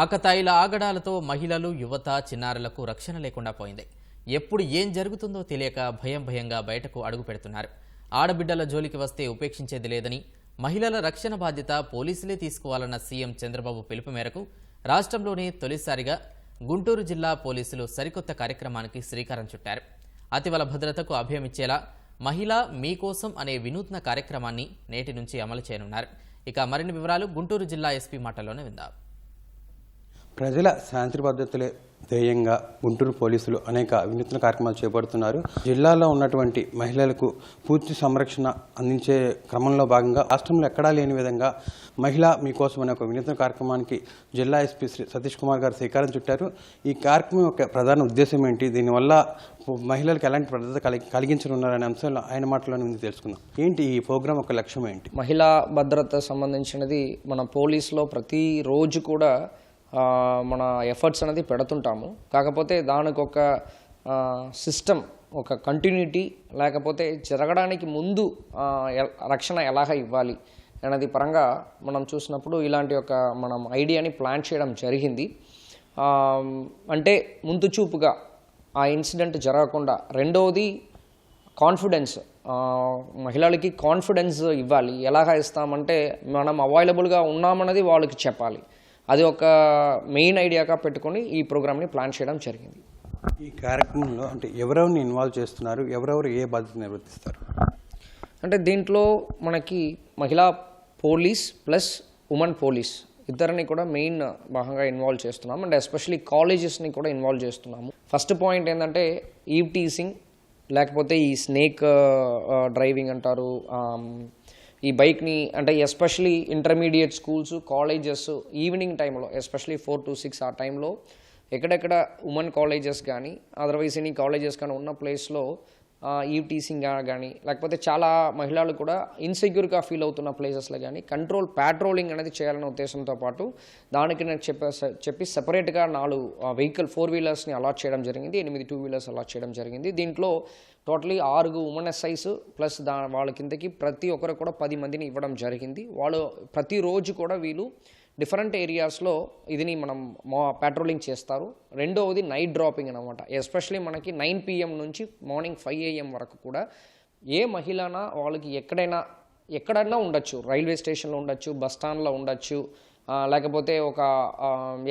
ఆకతాయిల ఆగడాలతో మహిళలు యువత చిన్నారులకు రక్షణ లేకుండా పోయింది. ఎప్పుడు ఏం జరుగుతుందో తెలియక భయం భయంగా బయటకు అడుగు పెడుతున్నారు. ఆడబిడ్డల జోలికి వస్తే ఉపేక్షించేది లేదని మహిళల రక్షణ బాధ్యత పోలీసులే తీసుకోవాలన్న సీఎం చంద్రబాబు పిలుపు మేరకు రాష్ట్రంలోనే తొలిసారిగా గుంటూరు జిల్లా పోలీసులు సరికొత్త కార్యక్రమానికి శ్రీకారం చుట్టారు. అతివల భద్రతకు అభయమిచ్చేలా మహిళ మీకోసం అనే వినూత్న కార్యక్రమాన్ని నేటి నుంచి అమలు చేయనున్నారు. ఇక మరిన్ని వివరాలు గుంటూరు జిల్లా ఎస్పీ మాటల్లోనే విందాం. ప్రజల శాంతి భద్రతలే ధ్యేయంగా గుంటూరు పోలీసులు అనేక వినూత్న కార్యక్రమాలు చేపడుతున్నారు. జిల్లాలో ఉన్నటువంటి మహిళలకు పూర్తి సంరక్షణ అందించే క్రమంలో భాగంగా రాష్ట్రంలో ఎక్కడా లేని విధంగా మహిళ మీకోసం అనే ఒక వినూత్న కార్యక్రమానికి జిల్లా ఎస్పీ శ్రీ సతీష్ కుమార్ గారు శ్రీకారం చుట్టారు. ఈ కార్యక్రమం యొక్క ప్రధాన ఉద్దేశం ఏంటి? దీనివల్ల మహిళలకు ఎలాంటి భద్రత కలిగి కలిగించనున్నారనే అంశంలో ఆయన మాటలోనే ఉంది తెలుసుకుందాం. ఏంటి ఈ ప్రోగ్రాం యొక్క లక్ష్యం ఏంటి? మహిళా భద్రత సంబంధించినది మన పోలీస్లో ప్రతిరోజు కూడా మన ఎఫర్ట్స్ అనేది పెడుతుంటాము. కాకపోతే దానికి ఒక సిస్టమ్ ఒక కంటిన్యూటీ లేకపోతే జరగడానికి ముందు రక్షణ ఎలాగ ఇవ్వాలి అనేది పరంగా మనం చూసినప్పుడు ఇలాంటి ఒక మనం ఐడియాని ప్లాన్ చేయడం జరిగింది. అంటే ముందు చూపుగా ఆ ఇన్సిడెంట్ జరగకుండా రెండవది కాన్ఫిడెన్స్ మహిళలకి కాన్ఫిడెన్స్ ఇవ్వాలి. ఎలాగ ఇస్తామంటే మనం అవైలబుల్గా ఉన్నామన్నది వాళ్ళకి చెప్పాలి. అది ఒక మెయిన్ ఐడియాగా పెట్టుకొని ఈ ప్రోగ్రామ్ని ప్లాన్ చేయడం జరిగింది. ఈ కార్యక్రమంలో అంటే ఎవరెవరిని ఇన్వాల్వ్ చేస్తున్నారు? ఎవరెవరు ఏ బాధ్యత నిర్వర్తిస్తారు? అంటే దీంట్లో మనకి మహిళా పోలీస్ ప్లస్ ఉమెన్ పోలీస్ ఇద్దరిని కూడా మెయిన్ భాగంగా ఇన్వాల్వ్ చేస్తున్నాం. అండ్ ఎస్పెషలీ కాలేజెస్ని కూడా ఇన్వాల్వ్ చేస్తున్నాము. ఫస్ట్ పాయింట్ ఏంటంటే ఈవ్ టీసింగ్ లేకపోతే ఈ స్నేక్ డ్రైవింగ్ అంటారు ఈ బైక్ని అంటే especially intermediate schools colleges evening టైంలో ఎస్పెషలీ ఫోర్ టు సిక్స్ ఆ టైంలో ఎక్కడెక్కడ ఉమెన్ కాలేజెస్ కానీ అదర్వైజ్ ఎనీ కాలేజెస్ కానీ ఉన్న ప్లేస్లో ఈవ్ టీసింగ్ కానీ లేకపోతే చాలా మహిళలు కూడా ఇన్సెక్యూర్గా ఫీల్ అవుతున్న ప్లేసెస్లో కానీ కంట్రోల్ ప్యాట్రోలింగ్ అనేది చేయాలనే ఉద్దేశంతో పాటు దానికి నేను చెప్పే చెప్పి సెపరేట్గా నాలుగు వెహికల్ ఫోర్ వీలర్స్ని అలాట్ చేయడం జరిగింది ఎనిమిది టూ వీలర్స్ అలాట్ చేయడం జరిగింది. దీంట్లో టోటలీ ఆరుగు ఉమెన్ ఎస్ఐస్ ప్లస్ దా వాళ్ళ కిందకి ప్రతి ఒక్కరు కూడా పది మందిని ఇవ్వడం జరిగింది. వాళ్ళు ప్రతిరోజు కూడా వీళ్ళు డిఫరెంట్ ఏరియాస్లో ఇదిని మనం మా పెట్రోలింగ్ చేస్తారు. రెండవది నైట్ డ్రాపింగ్ అనమాట ఎస్పెషలీ మనకి నైన్ పిఎం నుంచి మార్నింగ్ ఫైవ్ ఏఎం వరకు కూడా ఏ మహిళనా వాళ్ళకి ఎక్కడైనా ఎక్కడైనా ఉండొచ్చు. రైల్వే స్టేషన్లో ఉండొచ్చు బస్ స్టాండ్లో ఉండొచ్చు లేకపోతే ఒక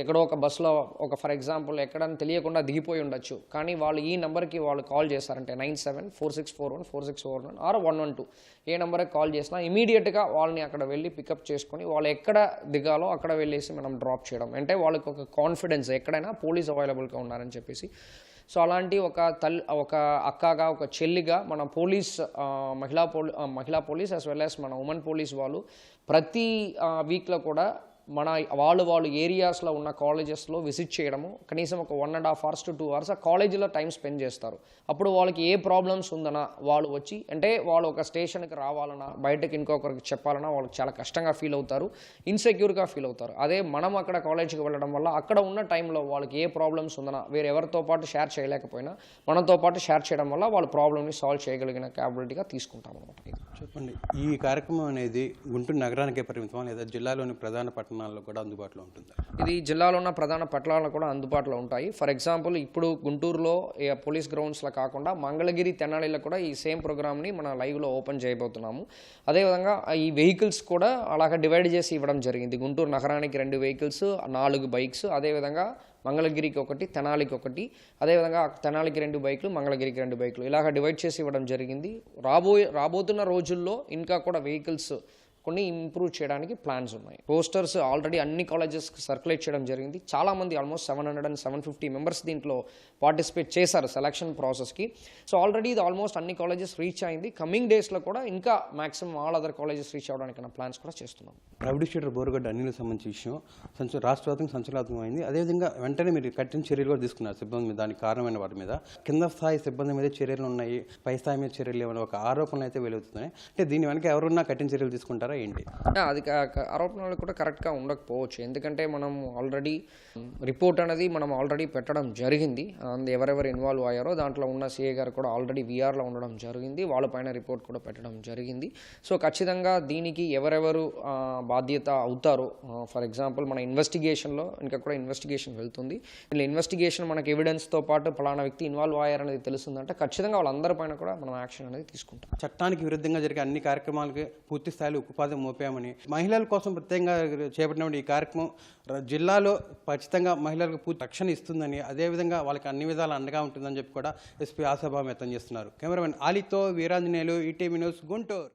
ఎక్కడో ఒక బస్సులో ఒక ఫర్ ఎగ్జాంపుల్ ఎక్కడని తెలియకుండా దిగిపోయి ఉండొచ్చు. కానీ వాళ్ళు ఈ నెంబర్కి వాళ్ళు కాల్ చేస్తారంటే nine seven four six four one four six four one or one one two. ఏ నెంబర్కి కాల్ చేసినా ఇమీడియట్గా వాళ్ళని అక్కడ వెళ్ళి పికప్ చేసుకొని వాళ్ళు ఎక్కడ దిగాలో అక్కడ వెళ్ళేసి మనం డ్రాప్ చేయడం. అంటే వాళ్ళకి ఒక కాన్ఫిడెన్స్ ఎక్కడైనా పోలీస్ అవైలబుల్గా ఉన్నారని చెప్పేసి. సో అలాంటి ఒక తల్ ఒక అక్కగా ఒక చెల్లిగా మన పోలీస్ మహిళా పోలీ మహిళా పోలీస్ యాజ్ వెల్ యాజ్ మన ఉమెన్ పోలీస్ వాళ్ళు ప్రతి వీక్లో కూడా మన వాళ్ళు వాళ్ళు ఏరియాస్లో ఉన్న కాలేజెస్లో విజిట్ చేయడము కనీసం ఒక one and half hours to two hours ఆ కాలేజీలో టైం స్పెండ్ చేస్తారు. అప్పుడు వాళ్ళకి ఏ ప్రాబ్లమ్స్ ఉందనా వాళ్ళు వచ్చి అంటే వాళ్ళు ఒక స్టేషన్కి రావాలన్నా బయటకి ఇంకొకరికి చెప్పాలన్నా వాళ్ళకి చాలా కష్టంగా ఫీల్ అవుతారు ఇన్సెక్యూర్గా ఫీల్ అవుతారు. అదే మనం అక్కడ కాలేజీకి వెళ్ళడం వల్ల అక్కడ ఉన్న టైంలో వాళ్ళకి ఏ ప్రాబ్లమ్స్ ఉందనా వేరే ఎవరితో పాటు షేర్ చేయలేకపోయినా మనతో పాటు షేర్ చేయడం వల్ల వాళ్ళ ప్రాబ్లమ్ని సాల్వ్ చేయగలిగిన క్యాబిలిటీగా తీసుకుంటాం అనమాట చెప్పండి ఈ కార్యక్రమం అనేది గుంటూరు నగరానికే పరిమితం లేదా జిల్లాలోని ప్రధాన పట్టణాల్లో కూడా అందుబాటులో ఉంటుంది. ఇది జిల్లాలో ఉన్న ప్రధాన పట్టణాలు కూడా అందుబాటులో ఉంటాయి. ఫర్ ఎగ్జాంపుల్ ఇప్పుడు గుంటూరులో పోలీస్ గ్రౌండ్స్లో కాకుండా మంగళగిరి తెనాలిలో కూడా ఈ సేమ్ ప్రోగ్రామ్ని మన లైవ్లో ఓపెన్ చేయబోతున్నాము. అదేవిధంగా ఈ వెహికల్స్ కూడా అలాగ డివైడ్ చేసి ఇవ్వడం జరిగింది. గుంటూరు నగరానికి రెండు వెహికల్స్ నాలుగు బైక్స్ అదేవిధంగా మంగళగిరికి ఒకటి తెనాలికి ఒకటి అదేవిధంగా తెనాలికి రెండు బైకులు మంగళగిరికి రెండు బైకులు ఇలాగ డివైడ్ చేసి ఇవ్వడం జరిగింది. రాబోయే రాబోతున్న రోజుల్లో ఇంకా కూడా వెహికల్స్ కొన్ని ఇంప్రూవ్ చేయడానికి ప్లాన్స్ ఉన్నాయి. పోస్టర్స్ ఆల్రెడీ అన్ని కాలేజెస్కి సర్క్యులేట్ చేయడం జరిగింది. చాలామంది almost seven hundred and seven fifty members దీంట్లో పార్టిసిపేట్ చేశారు సెలక్షన్ ప్రాసెస్కి సో ఆల్రెడీ ఇది ఆల్మోస్ట్ అన్ని కాలేజెస్ రీచ్ అయింది. కమింగ్ డేస్లో కూడా ఇంకా maximum all other colleges reach అవ్వడానికి ప్లాన్స్ కూడా చేస్తున్నాం. ప్రైవేట్ షీటర్ బోరుగడ్డ అన్నిలకు సంబంధించిన విషయం. సంచు రాష్ట్ర వ్యాప్తంగా అయింది. అదేవిధంగా వెంటనే మీరు కఠిన చర్యలు కూడా తీసుకున్నారు సిబ్బంది మీద దానికి కారణమైన వాటి మీద. కింద స్థాయి సిబ్బంది మీద చర్యలు ఉన్నాయి పై స్థాయి మీద చర్యలు లేవని ఒక ఆరోపణలు అయితే వెలుగుతున్నాయి. అంటే దీని వెనక ఎవరున్నా కఠిన చర్యలు తీసుకుంటారు? అంటారా ఏంటి? అది ఆరోపణలు కూడా కరెక్ట్గా ఉండకపోవచ్చు. ఎందుకంటే మనం ఆల్రెడీ రిపోర్ట్ అనేది మనం ఆల్రెడీ పెట్టడం జరిగింది. అండ్ ఎవరెవరు ఇన్వాల్వ్ అయ్యారో దాంట్లో ఉన్న సిఏ గారు కూడా ఆల్రెడీ వీఆర్లో ఉండడం జరిగింది. వాళ్ళపైన రిపోర్ట్ కూడా పెట్టడం జరిగింది. సో ఖచ్చితంగా దీనికి ఎవరెవరు బాధ్యత అవుతారో ఫర్ ఎగ్జాంపుల్ మన ఇన్వెస్టిగేషన్లో ఇంకా కూడా ఇన్వెస్టిగేషన్ వెళ్తుంది. ఇలా ఇన్వెస్టిగేషన్ మనకి ఎవిడెన్స్తో పాటు ఫలానా వ్యక్తి ఇన్వాల్వ్ అయ్యారనేది తెలుస్తుందంటే ఖచ్చితంగా వాళ్ళందరిపైన కూడా మనం యాక్షన్ అనేది తీసుకుంటాం. చట్టానికి విరుద్ధంగా జరిగే అన్ని కార్యక్రమాలకి పూర్తి స్థాయిలో ఉపాధి మోపామని. మహిళల కోసం ప్రత్యేకంగా చేపట్టినటువంటి ఈ కార్యక్రమం జిల్లాలో ఖచ్చితంగా మహిళలకు పూర్తి రక్షణ ఇస్తుందని అదేవిధంగా వాళ్ళకి అన్ని విధాలు అండగా ఉంటుందని చెప్పి కూడా ఎస్పీ ఆశాభావం వ్యక్తం చేస్తున్నారు. కెమెరామెన్ ఆలితో వీరాంజనేయులు ఈటీవీ న్యూస్ గుంటూరు.